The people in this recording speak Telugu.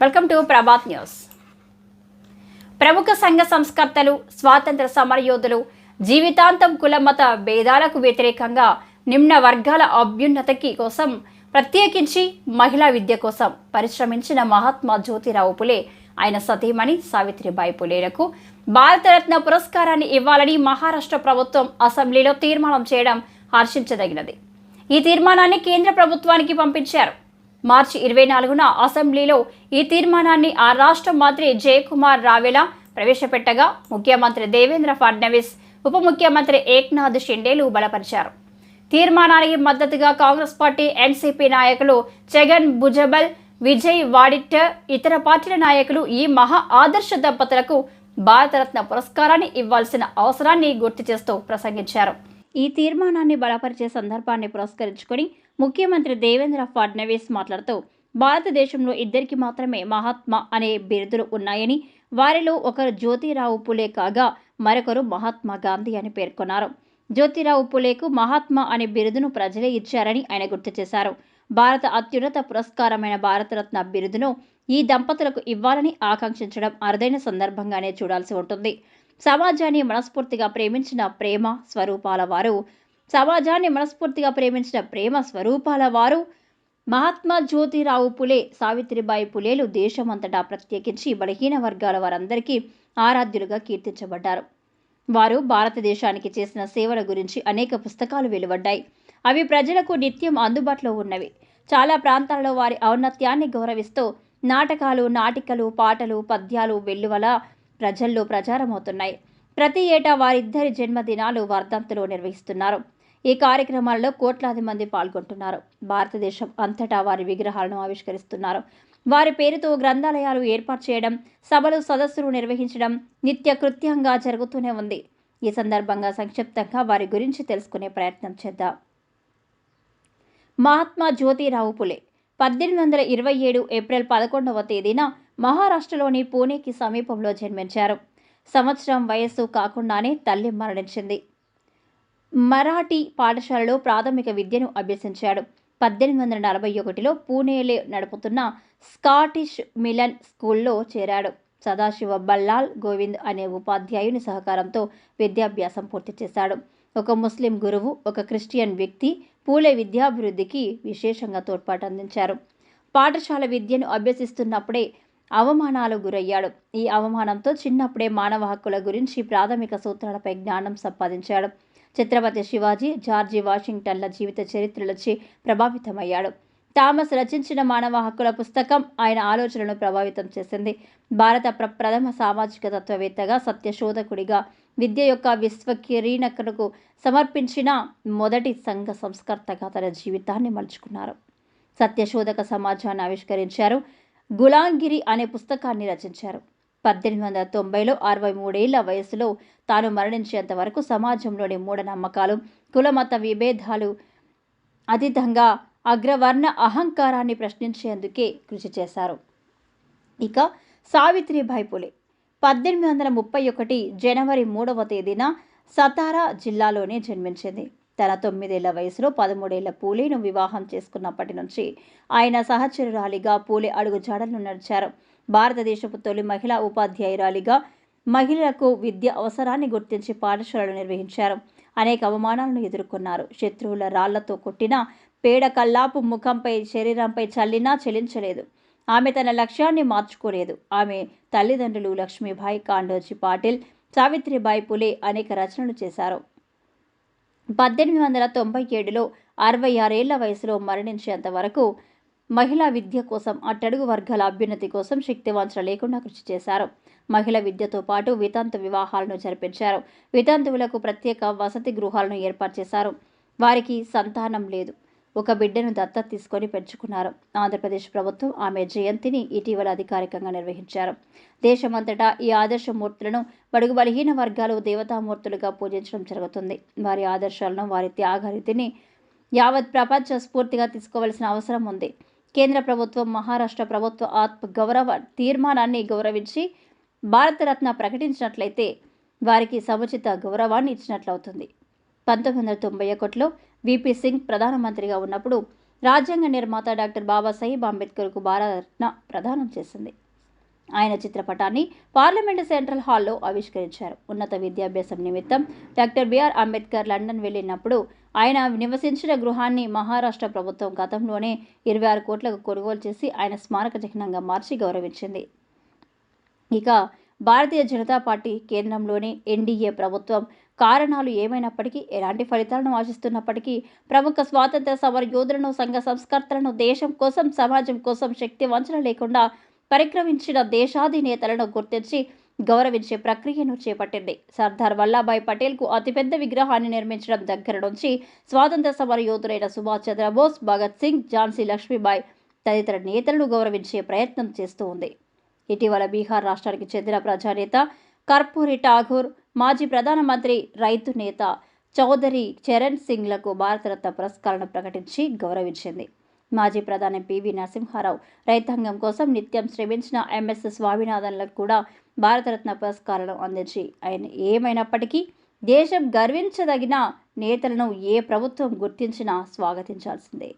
వెల్కమ్ టు ప్రభాత్ న్యూస్ ప్రముఖ సంఘ సంస్కర్తలు స్వాతంత్ర సమరయోధులు జీవితాంతం కులమత భేదాలకు వ్యతిరేకంగా నిమ్న వర్గాల అభ్యున్నతకి కోసం ప్రత్యేకించి మహిళా విద్య కోసం పరిశ్రమించిన మహాత్మా జ్యోతిరావు పులే ఆయన సతీమణి సావిత్రిబాయి పులేలకు భారతరత్న పురస్కారాన్ని ఇవ్వాలని మహారాష్ట్ర ప్రభుత్వం అసెంబ్లీలో తీర్మానం చేయడం హర్షించదగినది. ఈ తీర్మానాన్ని కేంద్ర ప్రభుత్వానికి పంపించారు. మార్చి ఇరవై నాలుగున అసెంబ్లీలో ఈ తీర్మానాన్ని ఆ రాష్ట్ర మంత్రి జయకుమార్ రావెలా ప్రవేశపెట్టగా ముఖ్యమంత్రి దేవేంద్ర ఫడ్నవీస్ ఉప ముఖ్యమంత్రి ఏక్నాథ్ షిండేలు బలపరిచారు. తీర్మానానికి మద్దతుగా కాంగ్రెస్ పార్టీ ఎన్సీపీ నాయకులు జగన్ భుజబల్ విజయ్ వాడిట్ ఇతర పార్టీల నాయకులు ఈ మహా ఆదర్శ దంపతులకు భారతరత్న పురస్కారాన్ని ఇవ్వాల్సిన అవసరాన్ని గుర్తు చేస్తూ ప్రసంగించారు. ఈ తీర్మానాన్ని బలపరిచే సందర్భాన్ని పురస్కరించుకొని ముఖ్యమంత్రి దేవేంద్ర ఫడ్నవీస్ మాట్లాడుతూ భారతదేశంలో ఇద్దరికి మాత్రమే మహాత్మా అనే బిరుదులు ఉన్నాయని వారిలో ఒకరు జ్యోతిరావు పులే కాగా మరొకరు మహాత్మా గాంధీ అని పేర్కొన్నారు. జ్యోతిరావు పులేకు మహాత్మా అనే బిరుదును ప్రజలే ఇచ్చారని ఆయన గుర్తు చేశారు. భారత అత్యున్నత పురస్కారమైన భారతరత్న బిరుదును ఈ దంపతులకు ఇవ్వాలని ఆకాంక్షించడం అరుదైన సందర్భంగానే చూడాల్సి ఉంటుంది. సమాజాన్ని మనస్ఫూర్తిగా ప్రేమించిన ప్రేమ స్వరూపాల వారు సమాజాన్ని మనస్ఫూర్తిగా ప్రేమించిన ప్రేమ స్వరూపాల వారు మహాత్మా జ్యోతిరావు పులే సావిత్రిబాయి పులేలు దేశమంతటా ప్రత్యేకించి బలహీన వర్గాల వారందరికీ ఆరాధ్యులుగా కీర్తించబడ్డారు. వారు భారతదేశానికి చేసిన సేవల గురించి అనేక పుస్తకాలు వెలువడ్డాయి. అవి ప్రజలకు నిత్యం అందుబాటులో ఉన్నవి. చాలా ప్రాంతాలలో వారి ఔన్నత్యాన్ని గౌరవిస్తూ నాటకాలు నాటికలు పాటలు పద్యాలు వెల్లువల ప్రజల్లో ప్రచారమవుతున్నాయి. ప్రతి ఏటా వారిద్దరి జన్మదినాలు వర్ధంతులు నిర్వహిస్తున్నారు. ఈ కార్యక్రమాల్లో కోట్లాది మంది పాల్గొంటున్నారు. భారతదేశం అంతటా వారి విగ్రహాలను ఆవిష్కరిస్తున్నారు. వారి పేరుతో గ్రంథాలయాలు ఏర్పాటు చేయడం సభలు సదస్సులు నిర్వహించడం నిత్య కృత్యంగా జరుగుతూనే ఉంది. ఈ సందర్భంగా సంక్షిప్తంగా వారి గురించి తెలుసుకునే ప్రయత్నం చేద్దాం. మహాత్మా జ్యోతిరావు పులే పద్దెనిమిది వందల ఇరవై ఏడు ఏప్రిల్ పదకొండవ తేదీన మహారాష్ట్రలోని పూణేకి సమీపంలో జన్మించారు. సంవత్సరం వయస్సు కాకుండానే తల్లి మరణించింది. మరాఠీ పాఠశాలలో ప్రాథమిక విద్యను అభ్యసించాడు. పద్దెనిమిది వందల నలభై ఒకటిలో పూణేలో నడుపుతున్న స్కాటిష్ మిలన్ స్కూల్లో చేరాడు. సదాశివ బల్లాల్ గోవింద్ అనే ఉపాధ్యాయుని సహకారంతో విద్యాభ్యాసం పూర్తి చేశాడు. ఒక ముస్లిం గురువు ఒక క్రిస్టియన్ వ్యక్తి పూలే విద్యాభివృద్ధికి విశేషంగా తోడ్పాటు అందించారు. పాఠశాల విద్యను అభ్యసిస్తున్నప్పుడే అవమానాలు గురయ్యాడు. ఈ అవమానంతో చిన్నప్పుడే మానవ హక్కుల గురించి ప్రాథమిక సూత్రాలపై జ్ఞానం సంపాదించాడు. ఛత్రపతి శివాజీ జార్జి వాషింగ్టన్ల జీవిత చరిత్రలచే ప్రభావితమయ్యాడు. థామస్ రచించిన మానవ హక్కుల పుస్తకం ఆయన ఆలోచనను ప్రభావితం చేసింది. భారత ప్ర ప్రథమ సామాజిక తత్వవేత్తగా సత్యశోధకుడిగా విద్య యొక్క విశ్వకిరీనకులకు సమర్పించిన మొదటి సంఘ సంస్కర్తగా తన జీవితాన్ని మలుచుకున్నారు. సత్యశోధక సమాజాన్ని ఆవిష్కరించారు. గులాంగిరి అనే పుస్తకాన్ని రచించారు. పద్దెనిమిది వందల తొంభైలో అరవై మూడేళ్ళ వయసులో తాను మరణించేంత వరకు సమాజంలోని మూఢనమ్మకాలు కులమత విభేదాలు అతీతంగా అగ్రవర్ణ అహంకారాన్ని ప్రశ్నించేందుకే కృషి చేశారు. ఇక సావిత్రిబాయి పులే పద్దెనిమిది వందల ముప్పై ఒకటి జనవరి మూడవ తేదీన సతారా జిల్లాలోనే జన్మించింది. తన తొమ్మిదేళ్ళ వయసులో పదమూడేళ్ళ పూలేను వివాహం చేసుకున్నప్పటి నుంచి ఆయన సహచరురాలిగా పూలే అడుగు జాడలను నడిచారు. భారతదేశపు తొలి మహిళా ఉపాధ్యాయురాలిగా మహిళలకు విద్య అవసరాన్ని గుర్తించి పాఠశాలలు నిర్వహించారు. అనేక అవమానాలను ఎదుర్కొన్నారు. శత్రువుల రాళ్ళతో కొట్టిన పేడ కల్లాపు ముఖంపై శరీరంపై చల్లినా చెలించలేదు. ఆమె తన లక్ష్యాన్ని మార్చుకోలేదు. ఆమె తల్లిదండ్రులు లక్ష్మీబాయి కాండోజీ పాటిల్ సావిత్రిబాయి పులే అనేక రచనలు చేశారు. పద్దెనిమిది వందల తొంభై ఏడులో అరవై ఆరేళ్ళ వయసులో మరణించేంత వరకు మహిళా విద్య కోసం అట్టడుగు వర్గాల అభ్యున్నతి కోసం శక్తివంచన లేకుండా కృషి చేశారు. మహిళ విద్యతో పాటు వితంతు వివాహాలను జరిపించారు. వితంతువులకు ప్రత్యేక వసతి గృహాలను ఏర్పాటు చేశారు. వారికి సంతానం లేదు. ఒక బిడ్డను దత్తత తీసుకొని పెంచుకున్నారు. ఆంధ్రప్రదేశ్ ప్రభుత్వం ఆమె జయంతిని ఇటీవల అధికారికంగా నిర్వహించారు. దేశమంతటా ఈ ఆదర్శమూర్తులను బడుగు బలహీన వర్గాలు దేవతామూర్తులుగా పూజించడం జరుగుతుంది. వారి ఆదర్శాలను వారి త్యాగరీతిని యావత్ ప్రపంచ స్ఫూర్తిగా తీసుకోవాల్సిన అవసరం ఉంది. కేంద్ర ప్రభుత్వం మహారాష్ట్ర ప్రభుత్వ ఆత్మ గౌరవ తీర్మానాన్ని గౌరవించి భారతరత్న ప్రకటించినట్లయితే వారికి సముచిత గౌరవాన్ని ఇచ్చినట్లవుతుంది. పంతొమ్మిది వందల తొంభై ఒకటిలో విపి సింగ్ ప్రధానమంత్రిగా ఉన్నప్పుడు రాజ్యాంగ నిర్మాత డాక్టర్ బాబాసాహెబ్ అంబేద్కర్కు భారతరత్న ప్రదానం చేసింది. ఆయన చిత్రపటాన్ని పార్లమెంటు సెంట్రల్ హాల్లో ఆవిష్కరించారు. ఉన్నత విద్యాభ్యాసం నిమిత్తం డాక్టర్ బిఆర్ అంబేద్కర్ లండన్ వెళ్ళినప్పుడు ఆయన నివసించిన గృహాన్ని మహారాష్ట్ర ప్రభుత్వం గతంలోనే ఇరవై ఆరు కోట్లకు కొనుగోలు చేసి ఆయన స్మారక చిహ్నంగా మార్చి గౌరవించింది. ఇక భారతీయ జనతా పార్టీ కేంద్రంలోని ఎన్డీఏ ప్రభుత్వం కారణాలు ఏమైనప్పటికీ ఎలాంటి ఫలితాలను ఆశిస్తున్నప్పటికీ ప్రముఖ స్వాతంత్ర సమర యోధులను సంఘ సంస్కర్తలను దేశం కోసం సమాజం కోసం శక్తి వంచన లేకుండా పరిక్రమించిన దేశాధినేతలను గుర్తించి గౌరవించే ప్రక్రియను చేపట్టింది. సర్దార్ వల్లభాయ్ పటేల్కు అతిపెద్ద విగ్రహాన్ని నిర్మించడం దగ్గర నుంచి స్వాతంత్ర సమర యోధులైన సుభాష్ చంద్రబోస్ భగత్ సింగ్ ఝాన్సీ లక్ష్మీబాయ్ తదితర నేతలను గౌరవించే ప్రయత్నం చేస్తూ ఉంది. ఇటీవల బీహార్ రాష్ట్రానికి చెందిన ప్రజానేత కర్పూరి ఠాగూర్ మాజీ ప్రధానమంత్రి రైతు నేత చౌదరి చరణ్ సింగ్లకు భారతరత్న పురస్కారాలను ప్రకటించి గౌరవించింది. మాజీ ప్రధాని పివి నరసింహారావు. రైతాంగం కోసం నిత్యం శ్రమించిన ఎంఎస్ స్వామినాథన్లకు కూడా భారతరత్న పురస్కారాలను అందించి ఆయన ఏమైనప్పటికీ దేశం గర్వించదగిన నేతలను ఏ ప్రభుత్వం గుర్తించినా స్వాగతించాల్సిందే.